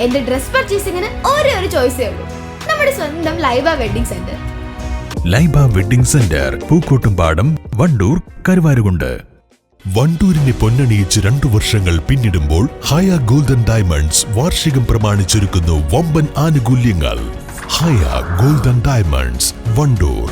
എന്റെ ഡ്രസ് പർച്ചേസിംഗിന് ഒരേ ഒരു ചോയ്സേ ഉള്ളൂ. നമ്മുടെ സ്വന്തം Laiba wedding centre. Laiba wedding centre Pookkottumpadam Wandoor Karuvarakundu. വണ്ടൂരിനെ പൊന്നണിയിച്ച് രണ്ടു വർഷങ്ങൾ പിന്നിടുമ്പോൾ ഹയ ഗോൾഡൻ ഡയമണ്ട്സ് വാർഷികം പ്രമാണിച്ചൊരുക്കുന്നു വമ്പൻ ആനുകൂല്യങ്ങൾ. Haya golden diamonds Wandoor.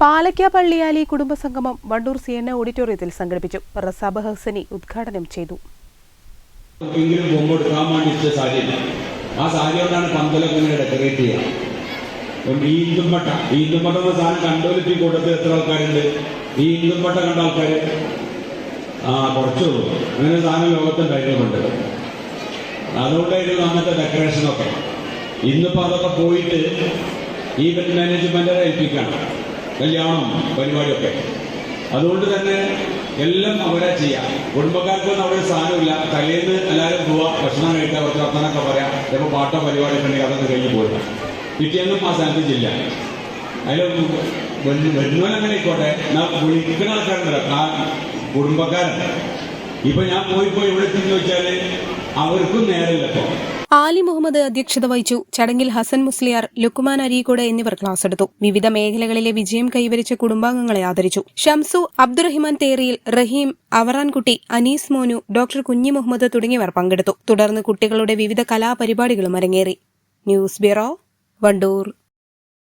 പാലക്ക Palliyali കുടുംബസംഗമം വണ്ടൂർ സി എൻ ഓഡിറ്റോറിയത്തിൽ സംഘടിപ്പിച്ചു. റസാബ് ഹസനി ഉദ്ഘാടനം ചെയ്തു. എങ്കിലും പോകുമ്പോൾ എടുക്കാൻ വേണ്ടി ഇഷ്ട സാരിയല്ല ആ സാരി കൊണ്ടാണ് പന്തലൊക്കെ ഇങ്ങനെ ഡെക്കറേറ്റ് ചെയ്യുക. ഈ ഇന്തുംപട്ട ഈ ഇന്തുംപട്ട എന്ന സാധനം കണ്ടോലിപ്പി കൂട്ടത്തിൽ എത്ര ആൾക്കാരുണ്ട്? ഈ ഇന്തുംപട്ട കണ്ട ആൾക്കാർ ആ കുറച്ചുള്ളൂ അങ്ങനെ സാധനം ലോകത്തുണ്ടായിരുന്നുണ്ട് അതുകൊണ്ടായിരുന്നു അന്നത്തെ ഡെക്കറേഷനൊക്കെ ഇന്നിപ്പോൾ അതൊക്കെ പോയിട്ട് ഈവന്റ് മാനേജ്മെന്റിനെ ഏൽപ്പിക്കണം കല്യാണം പരിപാടിയൊക്കെ. അതുകൊണ്ട് തന്നെ എല്ലാം അവരാ ചെയ്യാം. കുടുംബക്കാർക്കൊന്നും അവിടെ സാധനമില്ല തലേന്ന് എല്ലാവരും പോവാ. ഭക്ഷണം കഴിക്കുക കുറച്ച് വർത്തനൊക്കെ പറയാം. ചിലപ്പോൾ പാട്ടോ പരിപാടിയൊക്കെ ഉണ്ടെങ്കിൽ അതൊക്കെ കഴിഞ്ഞ് പോയി പിറ്റേന്നും ആ സ്ഥാനത്ത് ചെല്ല അതിൽ വരുന്നവൻ ആയിക്കോട്ടെ. ഞാൻ വിളിക്കുന്ന ആൾക്കാരുണ്ടല്ലോ. ആ കുടുംബക്കാരുണ്ട് ഇപ്പൊ ഞാൻ പോയി പോയി ഇവിടെ എത്തിന്ന് വെച്ചാൽ അവർക്കും നേരമില്ല ഇപ്പൊ. ആലി മുഹമ്മദ് അധ്യക്ഷത വഹിച്ചു. ചടങ്ങിൽ ഹസൻ മുസ്ലിയാർ ലുക്കുമാൻ അരീക്കോട് എന്നിവർ ക്ലാസ് എടുത്തു. വിവിധ മേഖലകളിലെ വിജയം കൈവരിച്ച കുടുംബാംഗങ്ങളെ ആദരിച്ചു. ഷംസു അബ്ദുറഹിമാൻ തേറിയിൽ റഹീം അവറാൻകുട്ടി അനീസ് മോനു ഡോക്ടർ കുഞ്ഞി മുഹമ്മദ് തുടങ്ങിയവർ പങ്കെടുത്തു. തുടർന്ന് കുട്ടികളുടെ വിവിധ കലാപരിപാടികളും അരങ്ങേറി. News bureau Wandoor.